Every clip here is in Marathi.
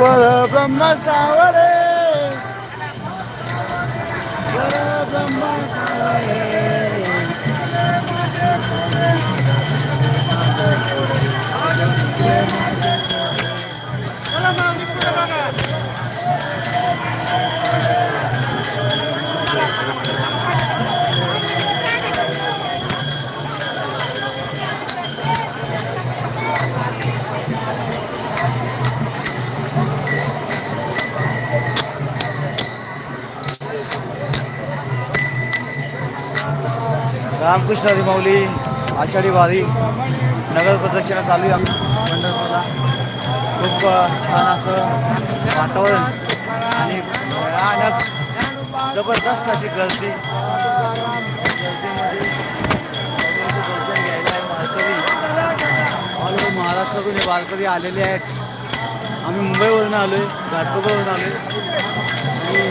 परब्रह्म सावरे परब्रह्म सावरे रामकृष्ण हरी माऊली आषाढी वारी नगर प्रदक्षिणा चालू आहे. पंढरपूरला खूप छान असं वातावरण आणि राहण्यात जबरदस्त अशी गर्दी. गर्दीमध्ये दर्शन घ्यायला वारकरी ऑल ओव्हर महाराष्ट्रातून हे वारकरी आलेले आहेत. आम्ही मुंबईवरून आलो आहे घाटकोपरवरून आलो आहे आणि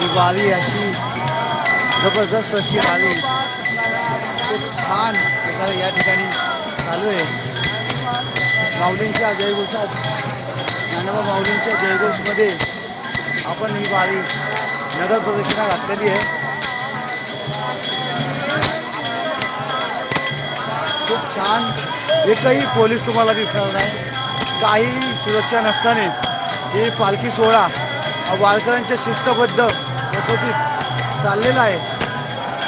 ही वारी अशी जबरदस्त अशी वारी छान या ठिकाणी चालू आहे. माऊलींच्या जयघोषात ज्ञानोबा माऊलींच्या जयघोषमध्ये आपण ही वारी नगर प्रदक्षिणा घातलेली आहे. खूप छान. एकही पोलीस तुम्हाला दिसणार नाही. काही सुरक्षा नसताना ही पालखी सोहळा वारकऱ्यांच्या शिस्तबद्ध पद्धतीत चाललेला आहे.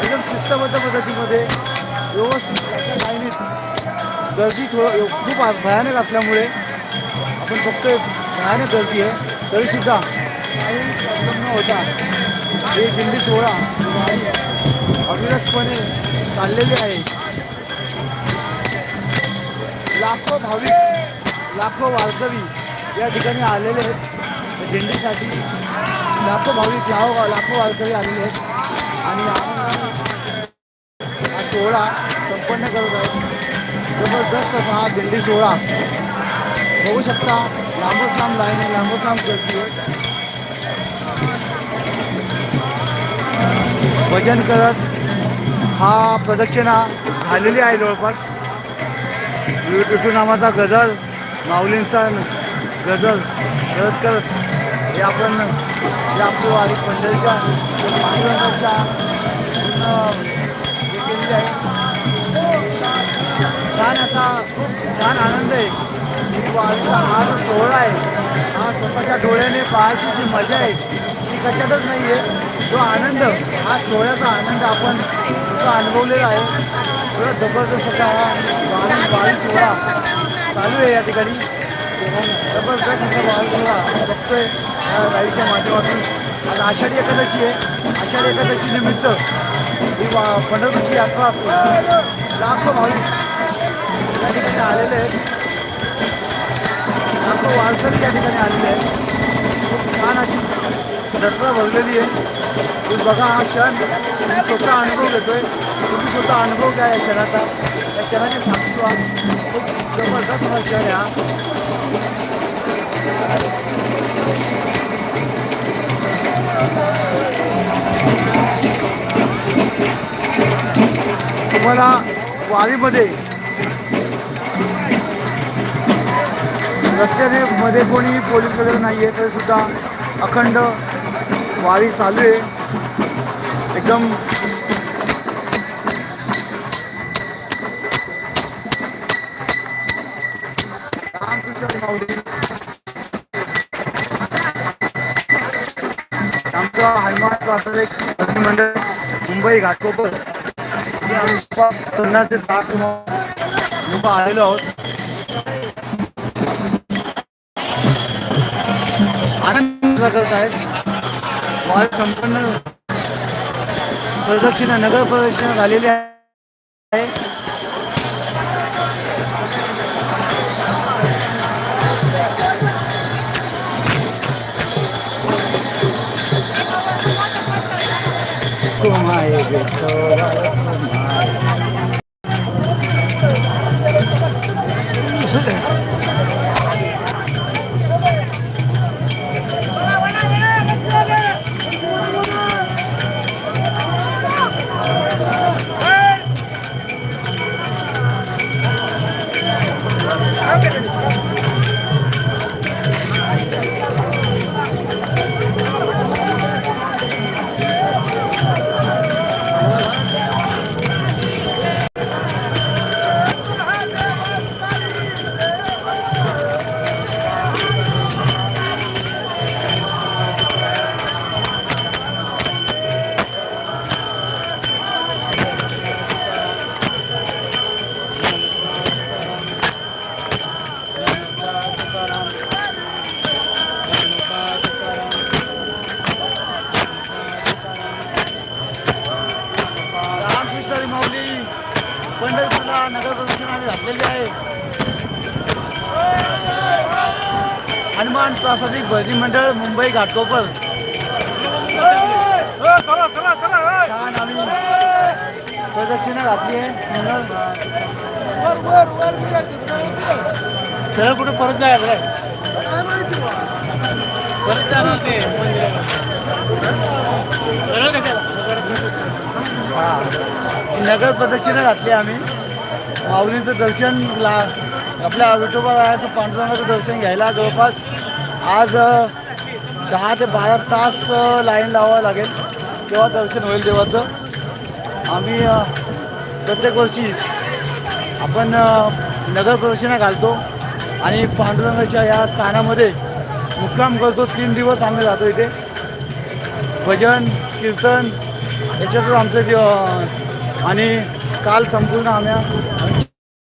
एकदम शिस्तबद्ध पद्धतीमध्ये व्यवस्थित एका लाईनीत गर्दी थोडं खूप भयानक असल्यामुळे आपण फक्त भयानक गर्दी आहे. तरीसुद्धा काही प्रॉब्लेम न होता हे दिंडी सोहळा अविरतपणे चाललेली आहे. लाखो भाविक लाखो वारकरी या ठिकाणी आलेले आहेत. दिंडीसाठी लाखो भाविक लाखो लाखो वारकरी आलेले आहेत. आणि सोहळा संपन्न करत आहोत जबरदस्त असा हा दिंडी सोहळा. बघू शकता लांबच लांब लाईन आहे लांबच लांब गर्दी भजन करत हा प्रदक्षिणा झालेली आहे जवळपास. विठू नामाचा गजल माऊलींचा गजल करत करत हे आपण जे आपली वारी पंढरीच्या पांडुरंगाच्या पूर्ण आहे छान असा खूप छान आनंद आहे. ही हा जो सोहळा आहे हा स्वतःच्या डोळ्याने पाहायची जी मजा आहे ती कशातच नाही आहे जो आनंद हा सोहळ्याचा आनंद आपण जो अनुभवलेला आहे. थोडा जबरदस्त असा हा वारी सोहळा चालू आहे या ठिकाणी. जबरदस्त असा वारी सोहळा बघतोय. राईच्या माध्यमातून. आता आषाढी एकादशी आहे. आषाढी एकादशी निमित्त ही पंढरपूरची यात्रा असते लाखो भाविक या ठिकाणी आलेले आहेत. लाखो वारकरी या ठिकाणी आलेले आहेत. खूप छान अशी जत्रा भरलेली आहे. तुम्ही बघा हा क्षण. मी स्वतः अनुभव घेतोय. तुम्ही स्वतः अनुभव घ्या या क्षणाचा. या क्षणाची सांगतो व्हा खूप जबरदस्त हा क्षण आहे हा. तुम्हाला वारीमध्ये रस्त्याने मध्ये कोणी पोलीस वगैरे नाही आहे तरीसुद्धा अखंड वारी चालू आहे. एकदम रामकृष्ण आमचा हनुमान असं एक मंडळ मुंबई घाटकोपर. हे आम्ही पन्नास ते साठ लोक आलेलो आहोत. आनंद करत आहेत वारी संपन्न प्रदक्षिणा नगर प्रदक्षिणा झालेली आहे. তোমায় রে তোরা তোমায় नगर घातलेली आहे. हनुमान प्रासादिक भजनी मंडळ मुंबई घाटकोपर. छान आम्ही प्रदक्षिणा घातली आहे. खेळ कुठं परत जायचं परत जाणार ते. नगर प्रदक्षिणा घातली आम्ही. माऊलींचं दर्शन ला आपल्या विठोबा रायाचं पांडुरंगाचं दर्शन घ्यायला जवळपास आज दहा ते बारा तास लाईन लावावं लागेल. तेव्हा दर्शन होईल देवाचं. आम्ही प्रत्येक वर्षी आपण नगर प्रदक्षिणा घालतो. आणि पांडुरंगाच्या या स्थानामध्ये मुक्काम करतो. तीन दिवस आम्ही राहतो इथे. भजन कीर्तन याच्यातच आमचं आणि काल संपूर्ण आम्ही